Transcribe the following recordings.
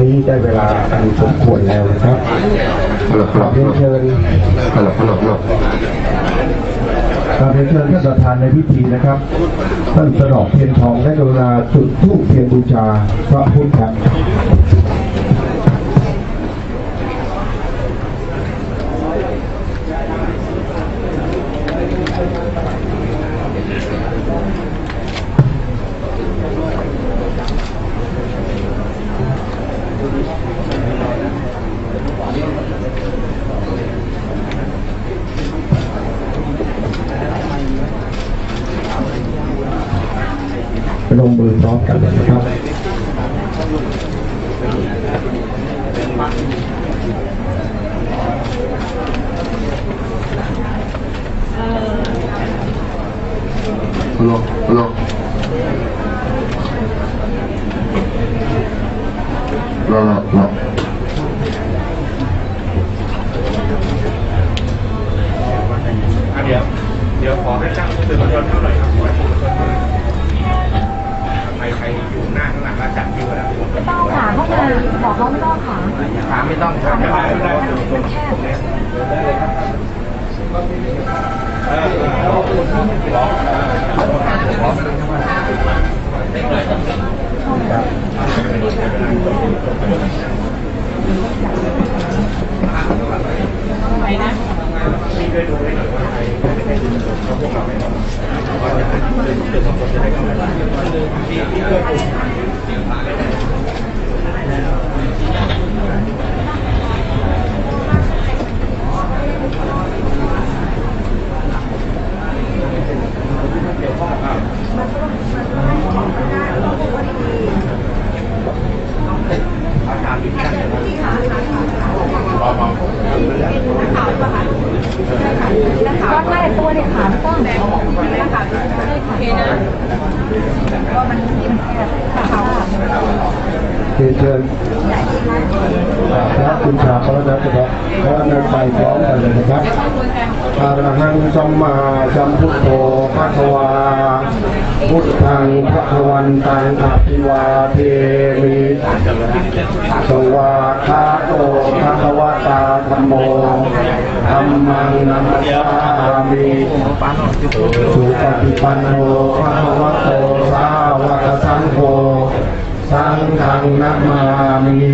นี้ได้เวลาอันสมควรแล้วนะครับหลบหลบเรียนเชิญหลบหลบหลบการเรียนเชิญท่านประธานในพิธีนะครับ ท่านสนอกเทียนทองได้กรุณาจุดธูปเทียนบูชาพระพุทธ พร้อมกันเลยนะครับหลบหลบหลบหลบหลบอะเดี๋ยว เดี๋ยวขอให้ช่างสื่อมวลชนเข้าหน่อยครับขอให้สื่อมวลชนเข้าหน่อยใครใครอยู่หน้าข้างหลังแล้วจัดคิวแล้ว ไม่ต้องขาเข้ามาบอกเขาไม่ต้องขา ถามไม่ต้องถามไม่ได้ไม่ได้ มันแคบ ได้เลยครับเออเออรอรอ ไปนะ พี่ช่วยดูให้หน่อยว่าใครเขาพวกเราไม่ต้องว่าจะเป็นเป็นสองคนจะได้เข้ามาพี่พี่ช่วยดู ก็ใช่ตัวเนี่ยขาไม่ต้องไม่ขาโอเคนะก็มันมันแคบขาขา เรียนเชิญพระคุณชาพระนักเถระพระนันไปพร้อมกันเลยนะครับอารหังสัมมาสัมพุ ทโธพระวา พุทธังพระวันตังอภิวาเทมิสวาคาโตพระควตาธรรมโมธรรมังนัมสามิสุปฏิปันโนพระควโตสาวกสังโฆสังฆังนามามิ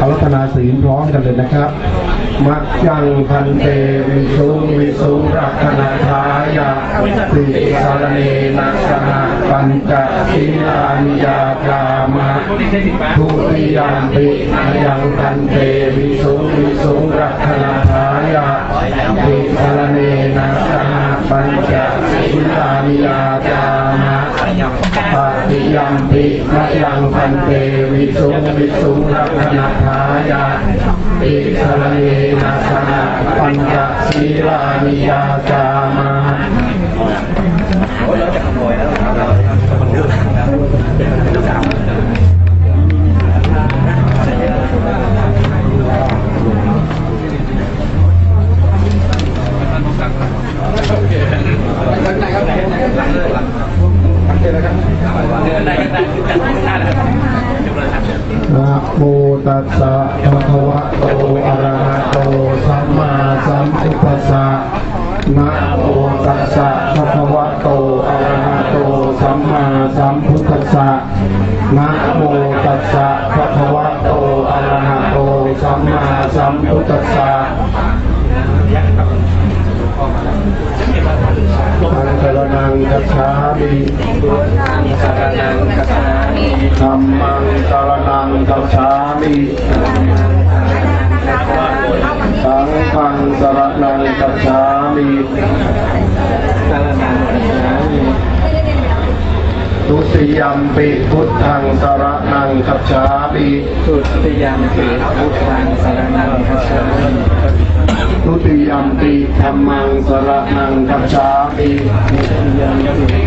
อารัตนาศีลพร้อมกันเลยนะครับ มัจจังพันเตวิสุวิสุรักขณทายาติสารเนนัสหะปัญจศีลานิยาจามะทุติยามปิอายังพันเตวิสุวิสุรักขณทายาติสารเนนัสหะปัญจศีลานิยาจามะ ปาติยัมปิมะยังพันเตวิสุงวิสุงรักขณทายาติสรเนนะสหปัญจศีลานิยาจามา ภะคะวะโตอะระหะโตสัมมาสัมพุทธัสสะนะโมตัสสะภะคะวะโตอะระหะโตสัมมาสัมพุทธัสสะอังสรนังกัจฉามิธัมมังสรนังกัจฉามิสังฆังสรนังกัจฉามิทุ ติยมปิพุทธังสรนังกัจฉามิสุติยามปิพุทธังสรณังคัจฉามิทุติยมปิธรรมังสรนังกัจฉามิทุติยามปิ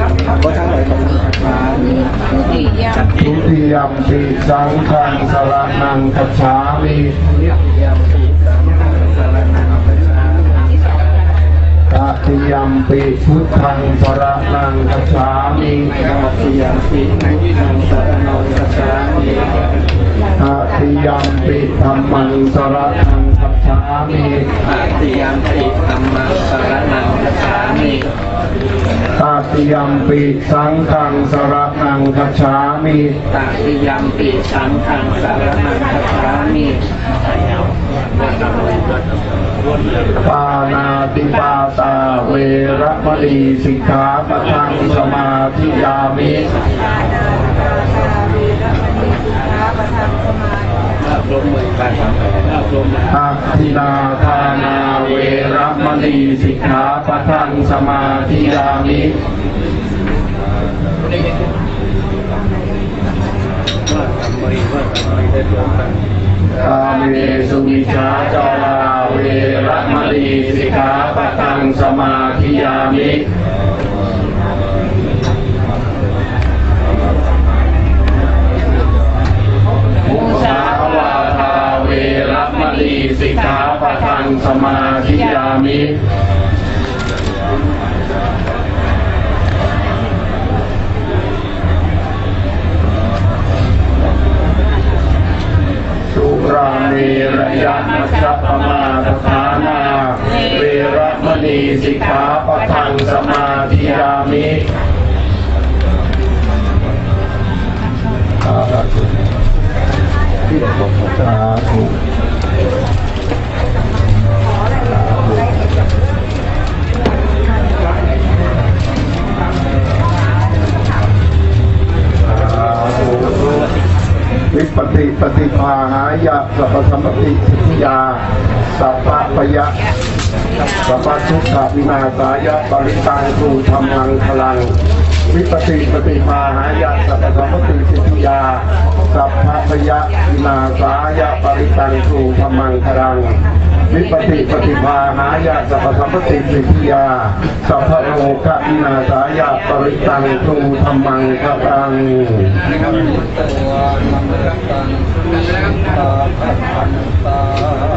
ก็ทั้งหลายของคัจฉามิสี่ยามทุติยมปิสังฆังสรนังกัจฉามิ ติยมปิพุทธังสรนังกัจฉามิตติยมปิพุทธังสรณังคัจฉามิสรนังคัจฉามิตติยมปิธรรมังสรนังคัจฉามิตาติยมปิสังฆังสรนังคัจฉามิตติยมปิสังฆังสรนังคัจฉามิ ปานาติปาตาเวรมณีสิกขาปะทังสมาธิยามิลมมือกันลมอาทินาทานาเวรมณีสิกขาปะทังสมาธิยามิบริวารบริเวณรวมกัน กาเมสุมิชาจาราเวรมณีสิกขาปะทังสมาธิยามิมุสาวาทาเวรมณีสิกขาปะทังสมาธิยามิ รามีระยะมัชฌปมาทฐานาเวรมณีสิกขาปะทังสมาธิยามิสาธุ วิปติปฏิภาหายะสัพสัมปติสิทธิยาสัพพะยะสัพพทุกขวินาศายะปริตังสูธรรมังพลัง วิปติปฏิภาหายะสัพสัมปติสิทธิยาสัพพะยะวินาศายะปริตังสูธรรมังพลัง วิปติปฏิภาหายะสัพพสัมปติสิทธิยาสัพพโลกวินาสายะปริตังตูธรรมังพลังตัวมันรักกันตาพันตาเอา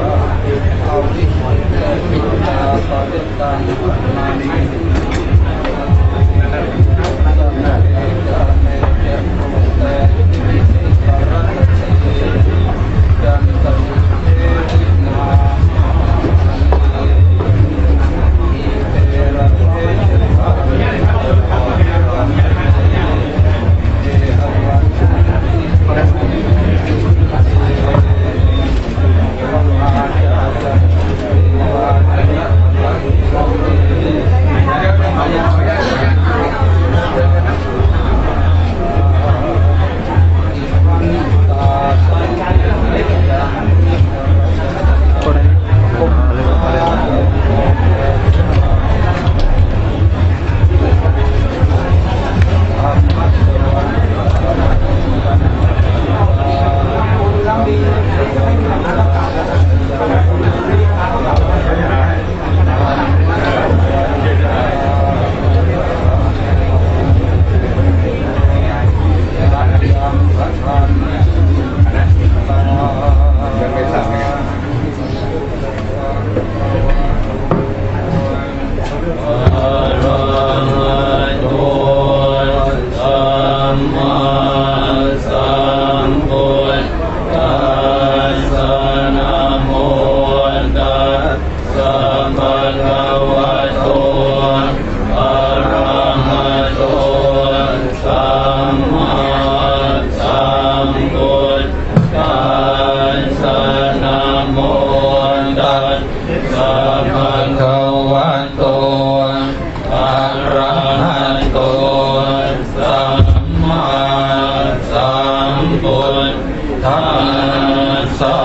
สั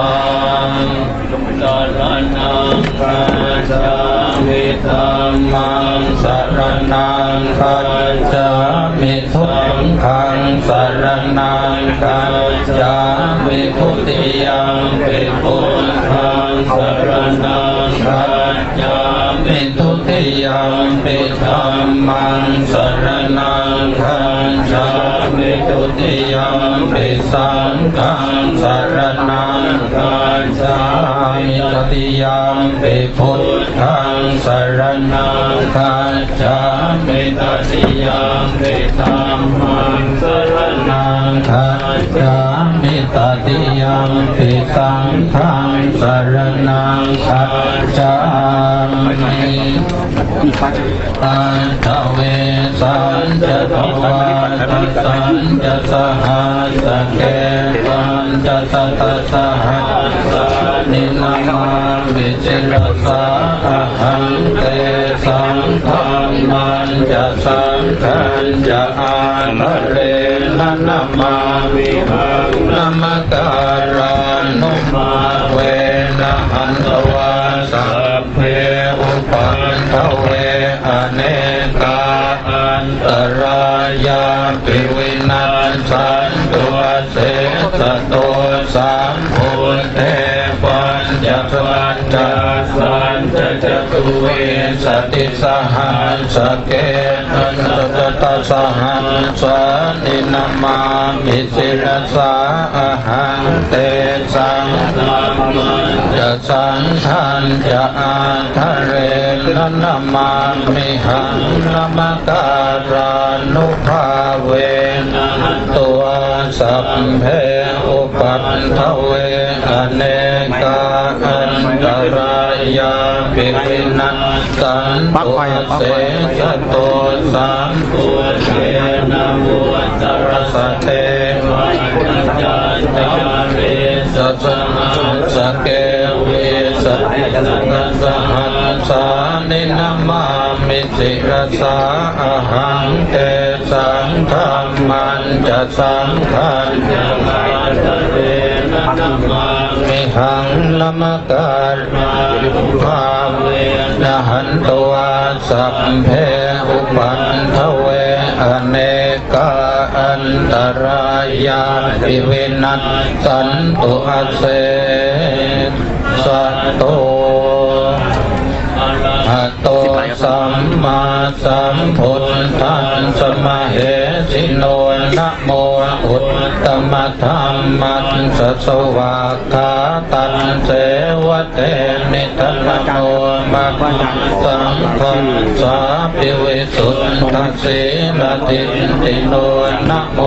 งสรนังคัจฉามิธัมมังสารนังคัจฉามิทุกขังสารนังคัจฉามิพุติยังปิพุทธังสารนังคัจฉามิทุติยังปิธัมมังสารนังคัจฉามิทุติยังปิสังฆังสารนัง คัจฉามิตติยามปิพุทธังสรณังคัจฉามิตติยามปิธัมมังสรณังคัจฉามิตติยามปิสังฆังสรณังคัจฉามิ ตันทเวสันจะทวาทัสสันจะสหัสเกตันจะตตสหัสนินามาวิจิรสาหังเตสังฆามันจะสังขันจะอาทะเรนะนามาวิหังนามการานุมาเวนะหันโต นตรายาปิวินัสสันตัวเสสะโตสามภูเทปัญจปัญจสันจจตุเวสติสหัสเกตันตตะสหัสานินามามิสิรสาหังเตสังจะ สังขันจะอาทะเรนนามามิหังนามการานุภาเวนะตัวสัพเพอุปัฏฐเวอเนกาอันตรายาปิวินัสสันตุเสสะโตสามปุเชนะมุตรสเทวัจจาจาเรสัสมาสเก สัสสหัสสานินามามิสิรสาอาหังเตสังฆามันจะสังขันจะมาเรนะนามามิหังนามการาภาเวนะหันตวาสัพเพอุปันทเวอเนกาอันตรายาปิวินัสสันตุอาเส สัตโตอะโตสัมมาสัมพุทธัสสะมะเหสิโนนะโมอุตตมะธรรมัสสะสวากขาตันเสวะเตนิทันโนมะสังฆัสสะปิวิสุทธัสสีลติติโนนะโม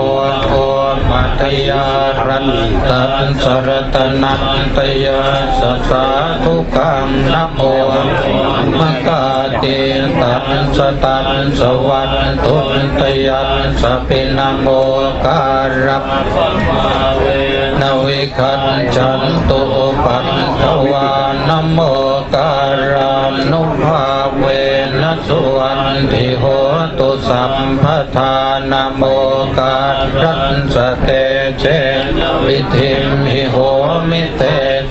โอ มัตยารันตันสรตนันตยาสสาธุกังนะโมมะกาเตตันสตันสวัตตุนตยันสปินะโมการัปนวิคันจันตุปันทวานโมการานุภาเว สุวันติโหตุสัมปทานโมการันสเตเจวิธิมิโหมิเต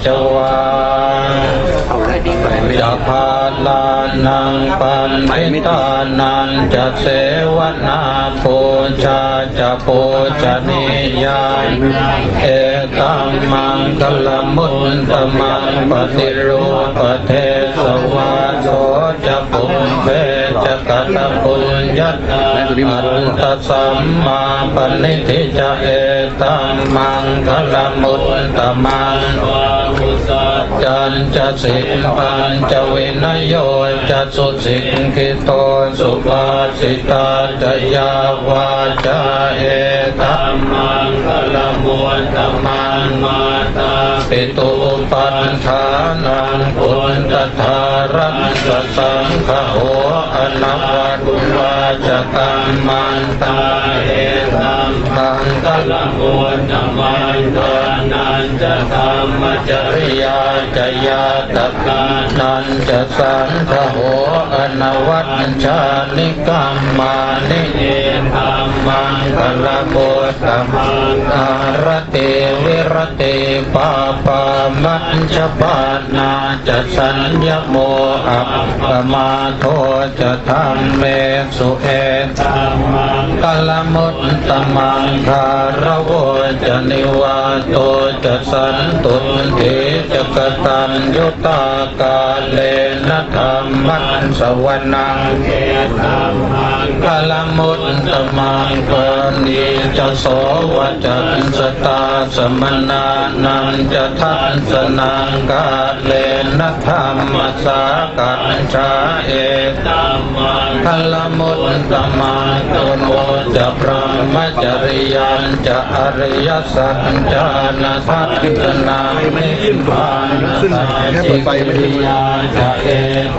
จวา จะพาลานังปันทิตานันจะเสวนาปูชาจะปูชนียานเอตัมมังคลมุตตมังปฏิรูปเทสวาโสจะปุเพจะกัตปุญญัตอันตสัมมาปณิทิจะเอตัมมังคลมุตตมัง จันจะสิกปัญจเวนโยจะสุสิกขิโตสุภาสิตาจยาวาจาเอตัมมังคลมุตตมังมาตาปิตุ ปัฏฐานังปุณตถารัตสสังฆโหอนวัตุวาจตัมมันตาเอตัมมังคลมุตตมังทานันจะธรรมจริยาจยาตกานันจะสังฆโหอนวัตชานิกรรมานิเอธรรมังกลโก ตมังอารเตวิรเตปาปามัญชปานาจะสัญญโมอัปปมาโทจะธรรมเมสุเอธรรมังกลมุตตมังคารโวจะนิวาโตจะสันตุนเทจะกตัญยุตากาเลนะธรรมันสวนังเทตัมมังกลมุตตมังกณีจะโสวจันสตาสมนานังจะทันสนังกาเลนะธรรมสากัญชาเอตัมมังกลมุตตมังตุโนจะพระมจริยันจะอริยสัจจานาทัตนามิพานสัจจิกิริยาจะเอ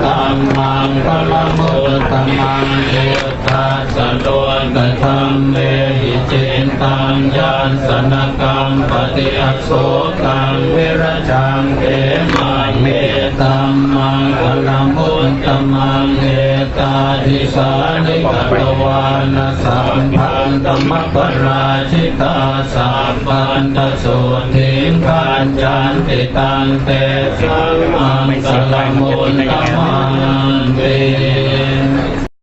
ตัมมังกลมุตตมังเอตัสสะโดกธรรมเมานสนกรรมปฏิอักโสกังวิรจังเอมังเมตัมมังกลมุตตมังเอตาทิสานิกตวานาสัมพันตมปราชิตาสัมปันตสุทิงขันจันติตังเตสังมังกลมุตตมังเว